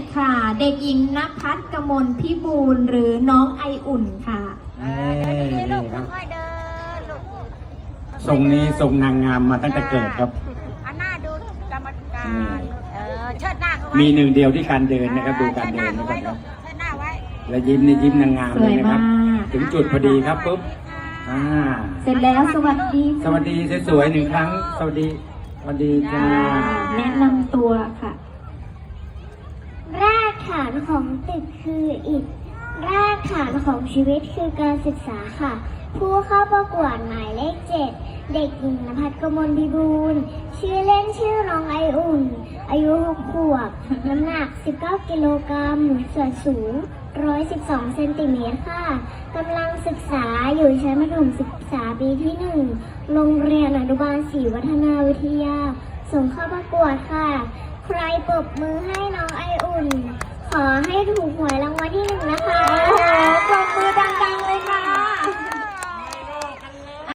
ดค่ะ เด็กหญิงนภัสกมลพิบูลหรือน้องไออุ่นค่ะนี่นี่ครับค่อยๆเดินลูกทรงนี้ทรงนางงามมาตั้งแต่เกิดครับอันหน้าดูกรรมการเออเชิดหน้าเขาไว้มีหนึ่งเดียวที่การเดินนะครับ ดูการเชิดหเดิน้านเขานะคไว้รับลูกเชิดหน้าไว้และยิ้มนี่ยิ้มนางงามสเลวยยนะคมารับกถึงจุดพอดีครับปุ๊บอ่าเสร็จแล้วสวัสดีสวัสดีสวยๆหนึ่งครั้ง สวัสดีสวัสดีจ้า แนะนำตัวค่ะ ราก ฐานของตึกคืออิฐรากฐานของชีวิตคือการศึกษาค่ะ ผู้เข้าประกวดหมายเลขเจ็ดเด็กหญิงนภัสกมลดีบูลชื่อเล่นชื่อน้องไออุ่น อายุ6ขวบ น้ำหนัก 19 กิโลกรัมส่วนสูง 112 เซนติเมตรค่ะกำลังศึกษาอยู่ชั้นมัธยมศึกษาปีที่1โรงเรียนอนุบาลศรีวัฒนาวิทยา ส่งเข้าประกวดค่ะ ใครปรบมือให้น้องไออุ่น ขอให้ถูกหวยรางวัลที่หนึ่งนะคะ